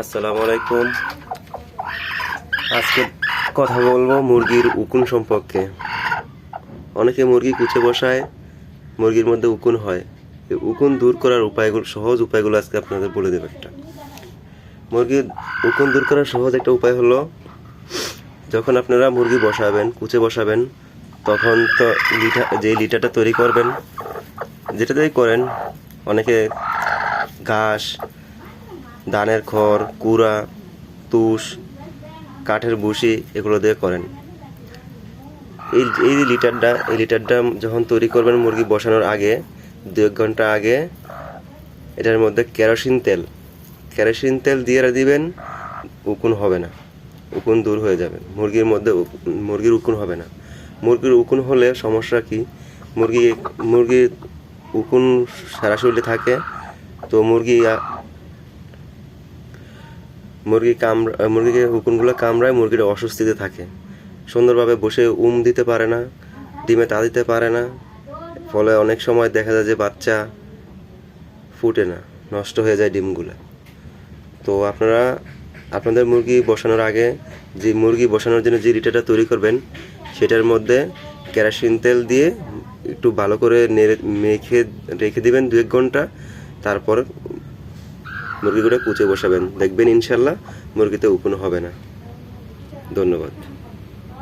আসসালামু আলাইকুম। আজকে কথা বলব মুরগির উকুন সম্পর্কে। অনেকে মুরগি কুচে বসায়, মুরগির মধ্যে উকুন হয়। এই উকুন দূর করার উপায়গুলো, সহজ উপায়গুলো আজকে আপনাদের বলে দেবো একটা। মুরগির উকুন দূর করার সহজ একটা উপায় হলো, যখন আপনারা মুরগি বসাবেন, কুচে বসাবেন, তখন তো লিটা, যে লিটারটা তৈরি করবেন যেটা দিয়ে করেন, অনেকে ঘাস ধানের খড়, কুড়া, তুষ, কাঠের বুসি এগুলো দিয়ে করেন। এই এই লিটারটা এই লিটারটা যখন তৈরি করবেন মুরগি বসানোর আগে দু এক ঘণ্টা আগে, এটার মধ্যে কেরোসিন তেল। কেরোসিন তেল দিয়ে দিবেন, উকুন হবে না। উকুন দূর হয়ে যাবে। মুরগির মধ্যে মুরগির উকুন হবে না। মুরগির উকুন হলে সমস্যা কি? মুরগি, মুরগির উকুন সারা শরীরে থাকে, তো মুরগি মুরগি কামড়া মুরগিকে উকুনগুলো কামড়ায় মুরগিটা অস্বস্তিতে থাকে। সুন্দরভাবে বসে উম দিতে পারে না, ডিমে তা দিতে পারে না, ফলে অনেক সময় দেখা যায় যে বাচ্চা ফুটে না, নষ্ট হয়ে যায় ডিমগুলো। তো আপনারা, আপনাদের মুরগি বসানোর আগে যে মুরগি বসানোর জন্য যে রিটাটা তৈরি করবেন, সেটার মধ্যে কেরোসিন তেল দিয়ে একটু ভালো করে নেড়ে, মেখে রেখে দিবেন দু এক ঘণ্টা, তারপর মুরগিগুলো কুচে বসাবেন। দেখবেন ইনশাল্লাহ মুরগিতে উকুন হবে না। ধন্যবাদ।